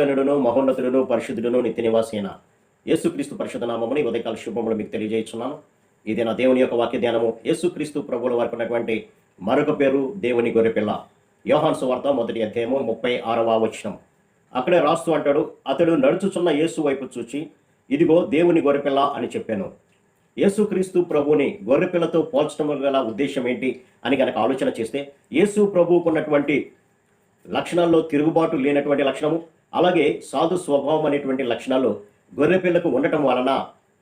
మహాగణుడును మహోన్నతుడును పరిశుద్ధుడును నిత్య నివాసైన యేసుక్రీస్తు పరిశుద్ధ నామముని ఉదయకాల శుభములు మీకు తెలియజేస్తున్నాను. ఇది నా దేవుని యొక్క వాక్య ధ్యానము. యేసుక్రీస్తు ప్రభువుల వరకు ఉన్నటువంటి మరొక పేరు దేవుని గొర్రెపిల్ల. యోహాన్ సువార్త మొదటి అధ్యాయము ముప్పై ఆరవ వచనం. అక్కడే రాస్తూ అంటాడు అతడు నడుచుచున్న యేసు వైపు చూచి ఇదిగో దేవుని గొర్రెపిల్ల అని చెప్పాను. యేసుక్రీస్తు ప్రభువుని గొర్రెపిల్లతో పోల్చడం గల ఉద్దేశం ఏంటి అని కనుక ఆలోచన చేస్తే యేసు ప్రభువుకున్నటువంటి లక్షణాల్లో తిరుగుబాటు లేనటువంటి లక్షణము అలాగే సాధు స్వభావం అనేటువంటి లక్షణాలు గొర్రెపిల్లకు ఉండటం వలన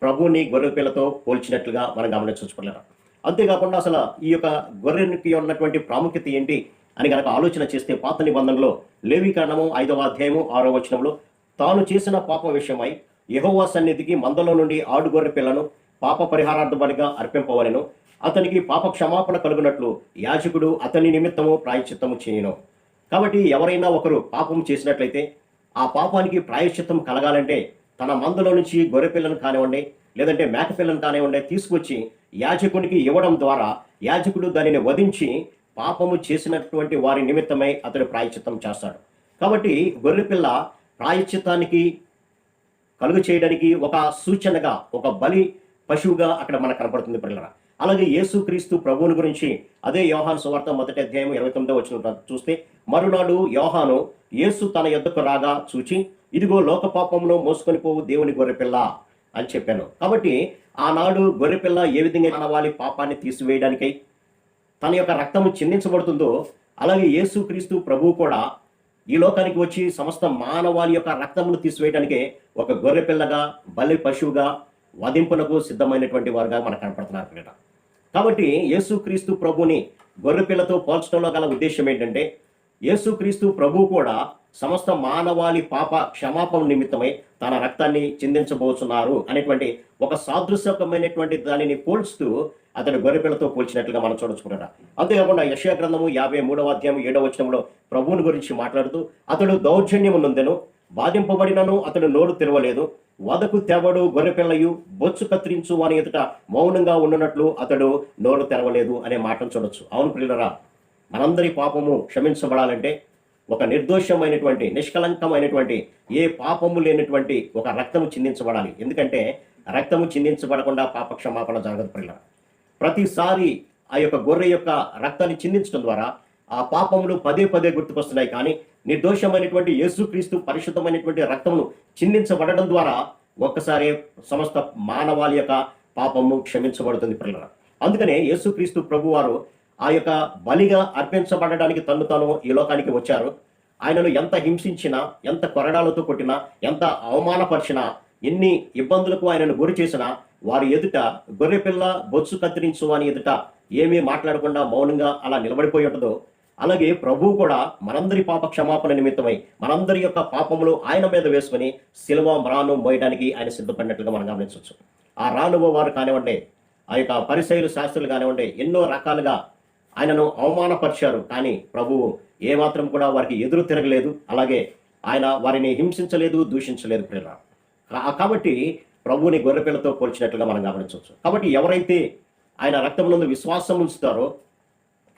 ప్రభువుని గొర్రెపిల్లతో పోల్చినట్లుగా మనం గమనించుకోలేరు అంతేకాకుండా అసలు ఈ యొక్క గొర్రెనికి ఉన్నటువంటి ప్రాముఖ్యత ఏంటి అని కనుక ఆలోచన చేస్తే పాత నిబంధనలో లేవీకరణము ఐదవ అధ్యాయము ఆరో వచనంలో తాను చేసిన పాప విషయమై యహోవా సన్నిధికి మందలో నుండి ఆడు గొర్రె పిల్లను పాప పరిహారార్థ బలిగా అర్పింపవలెను. అతనికి పాప క్షమాపణ కలుగునట్లు యాజకుడు అతని నిమిత్తము ప్రాయశ్చిత్తము చేయను. కాబట్టి ఎవరైనా ఒకరు పాపం చేసినట్లయితే ఆ పాపానికి ప్రాయశ్చిత్తం కలగాలంటే తన మందులో నుంచి గొర్రెపిల్లను కానివ్వండి లేదంటే మేకపిల్లను కానివ్వండి తీసుకొచ్చి యాజకునికి ఇవ్వడం ద్వారా యాజకుడు దానిని వధించి పాపము చేసినటువంటి వారి నిమిత్తమై అతడు ప్రాయశ్చిత్తం చేస్తాడు. కాబట్టి గొర్రెపిల్ల ప్రాయశ్చిత్తానికి కలుగు చేయడానికి ఒక సూచనగా ఒక బలి పశువుగా అక్కడ మనకు కనపడుతుంది పిల్లల అలాగే యేసుక్రీస్తు ప్రభువుని గురించి అదే యోహాను సువార్త మొదటి అధ్యాయం ఇరవై తొమ్మిదో వచ్చిన చూస్తే మరునాడు యోహాను యేసు తన యొద్దకు రాగా చూచి ఇదిగో లోక పాపంలో మోసుకొని పోవు దేవుని గొర్రెపిల్ల అని చెప్పాను. కాబట్టి ఆనాడు గొర్రెపిల్ల ఏ విధంగా మానవాళి పాపాన్ని తీసివేయడానికై. తన యొక్క రక్తము చిందించబడుతుందో అలాగే యేసుక్రీస్తు ప్రభువు కూడా ఈ లోకానికి వచ్చి సమస్త మానవాళి యొక్క రక్తమును తీసివేయడానికే ఒక గొర్రెపిల్లగా బలి పశువుగా వధింపునకు సిద్ధమైనటువంటి వారుగా మనకు కనపడుతున్నారు కాబట్టి యేసుక్రీస్తు ప్రభుని గొర్రె పిల్లతో పోల్చడంలో గల ఉద్దేశం ఏంటంటే యేసుక్రీస్తు ప్రభు కూడా సమస్త మానవాళి పాప క్షమాపణ నిమిత్తమై తన రక్తాన్ని చిందించబోతున్నారు అనేటువంటి ఒక సాదృశ్యకమైనటువంటి దానిని పోల్చుతూ అతడు గొర్రెపిల్లతో పోల్చినట్లుగా మనం చూడొచ్చుకుంటారా అంతేకాకుండా యశయ గ్రంథము యాభై మూడవ అధ్యాయం ఏడవ వచనంలో ప్రభువుని గురించి మాట్లాడుతూ అతడు దౌర్జన్యము నొందెను బాధింపబడినను అతడు నోరు తెరవలేదు. వదకు తెవడు గొర్రెపిల్లయు బొచ్చు కత్తిరించు వాని ఎదుట మౌనంగా ఉండునట్లు అతడు నోరు తెరవలేదు అనే మాటను చూడొచ్చు. అవును పిల్లరా మనందరి పాపము క్షమించబడాలంటే ఒక నిర్దోషమైనటువంటి నిష్కలంకమైనటువంటి ఏ పాపము లేనటువంటి ఒక రక్తము చిందించబడాలి. ఎందుకంటే రక్తము చిందించబడకుండా పాప క్షమాపణ జరగదు పిల్లరా ప్రతిసారి ఆ యొక్క గొర్రె యొక్క రక్తాన్ని చిందించడం ద్వారా ఆ పాపములు పదే పదే గుర్తుకొస్తున్నాయి. కానీ నిర్దోషమైనటువంటి యేసుక్రీస్తు పరిశుద్ధమైనటువంటి రక్తమును చిందించబడడం ద్వారా ఒక్కసారి సమస్త మానవాళి యొక్క పాపము క్షమించబడుతుంది పిల్లల అందుకనే యేసుక్రీస్తు ప్రభువారు ఆ యొక్క బలిగా అర్పించబడడానికి తను తాను ఈ లోకానికి వచ్చారు. ఆయనను ఎంత హింసించినా ఎంత కొరడాలతో కొట్టినా ఎంత అవమానపరిచినా ఎన్ని ఇబ్బందులకు ఆయనను గురి చేసినా వారి ఎదుట గొర్రెపిల్ల బొత్సు కత్తిరించు అని ఎదుట ఏమీ మాట్లాడకుండా మౌనంగా అలా నిలబడిపోయి ఉంటుందో అలాగే ప్రభువు కూడా మనందరి పాప క్షమాపణ నిమిత్తమై మనందరి యొక్క పాపములు ఆయన మీద వేసుకుని శిలువ రాను మోయడానికి ఆయన సిద్ధపడినట్లుగా మనం గమనించవచ్చు. ఆ రానువ వారు కానివ్వండి ఆ యొక్క పరిశైలు శాస్త్రులు కానివ్వండి ఎన్నో రకాలుగా ఆయనను అవమానపరిచారు. కానీ ప్రభువు ఏమాత్రం కూడా వారికి ఎదురు తిరగలేదు. అలాగే ఆయన వారిని హింసించలేదు దూషించలేదు ప్రేర కాబట్టి ప్రభువుని గొర్రెపిల్లతో పోల్చినట్లుగా మనం గమనించవచ్చు. కాబట్టి ఎవరైతే ఆయన రక్తమునందు విశ్వాసం ఉంచుతారో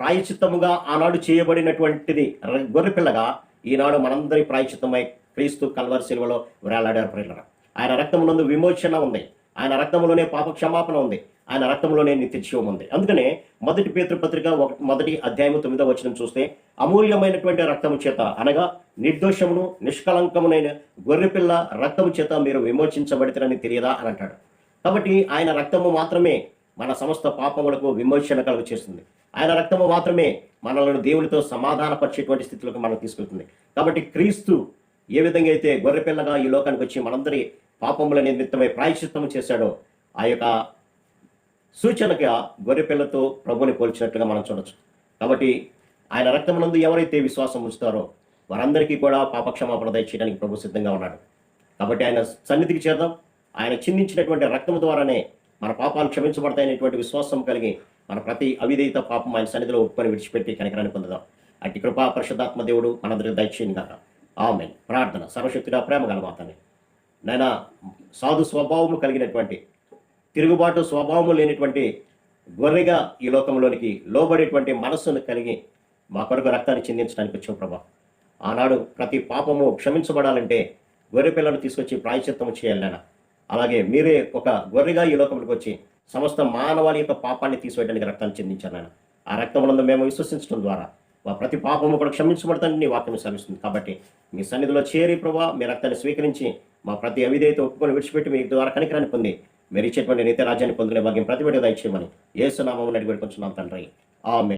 ప్రాయచిత్తముగా ఆనాడు చేయబడినటువంటిది గొర్రెపిల్లగా ఈనాడు మనందరి ప్రాయచిత్తమై క్రీస్తు కల్వర్ శిలువలో వేలాడారు ప్రియులరా. ఆయన రక్తమునందు విమోచన ఉంది. ఆయన రక్తంలోనే పాప క్షమాపణ ఉంది. ఆయన రక్తంలోనే నిత్యజీవం ఉంది. అందుకనే మొదటి పేతృపత్రిక ఒక- మొదటి అధ్యాయము తొమ్మిదో వచనం చూస్తే అమూల్యమైనటువంటి రక్తము చేత అనగా నిర్దోషమును నిష్కలంకమునైన గొర్రెపిల్ల రక్తము చేత మీరు విమోచించబడితేనని తెలియదా అని అంటాడు. కాబట్టి ఆయన రక్తము మాత్రమే మన సమస్త పాపములకు విమోచన కలుగు చేస్తుంది ఆయన రక్తము మాత్రమే మనలను దేవునితో సమాధానపరిచేటువంటి స్థితిలోకి మనం తీసుకెళ్తుంది. కాబట్టి క్రీస్తు ఏ విధంగా అయితే గొర్రెపిల్లగా ఈ లోకానికి వచ్చి మనందరి పాపముల నిమిత్తమై ప్రాయశ్చిత్తము చేశాడో ఆ యొక్క సూచనగా గొర్రెపిల్లతో ప్రభుని పోల్చినట్లుగా మనం చూడొచ్చు. కాబట్టి ఆయన రక్తమునందు ఎవరైతే విశ్వాసం ఉంచుతారో వారందరికీ కూడా పాపక్షమాపణ దయచేయడానికి ప్రభు సిద్ధంగా ఉన్నాడు. కాబట్టి ఆయన సన్నిధికి చేద్దాం ఆయన చిందించినటువంటి రక్తము ద్వారానే మన పాపాలు క్షమించబడతాయనేటువంటి విశ్వాసం కలిగి మన ప్రతి అవిధేయత పాపం ఆయన సన్నిధిలో ఒప్పుకొని విడిచిపెట్టి కనికరాన్ని పొందుదాం. అట్టి కృపా పరిశుద్ధాత్మ దేవుడు మనందరికీ దయచేయండి కాక ఆమె ప్రార్థన. సర్వశక్తిగా ప్రేమ గలమాతని నైనా సాధు స్వభావము కలిగినటువంటి తిరుగుబాటు స్వభావము లేనటువంటి గొర్రెగా ఈ లోకంలోనికి లోబడేటువంటి మనస్సును కలిగి మా కొరకు రక్తాన్ని చిందించడానికి వచ్చావు ప్రభా. ఆనాడు ప్రతి పాపము క్షమించబడాలంటే గొర్రె పిల్లను తీసుకొచ్చి ప్రాయచిత్తము చేయాలి నాయన. అలాగే మీరే ఒక గొర్రెగా ఈ లోకంలోకి వచ్చి సమస్త మానవాళి యొక్క పాపాన్ని తీసివేయడానికి రక్తాన్ని చెందించాను నాయన. ఆ రక్తమునందు మేము విశ్వసించడం ద్వారా మా ప్రతి పాపము కూడా క్షమించబడతానని నీ వాక్యం శ్రమిస్తుంది కాబట్టి మీ సన్నిధిలో చేరి ప్రభా మీ రక్తాన్ని స్వీకరించి మా ప్రతి అవిధేయత ఒప్పుకొని విడిచిపెట్టి మీ ద్వారా కనికరాన్ని పొంది మీరు ఇచ్చేటువంటి నిత్య రాజ్యాన్ని పొందుకునే భాగ్యం ప్రతి దయచేయమని ఏసునామం అడిగి పెట్టుకుంటున్నాం తండ్రి. ఆమె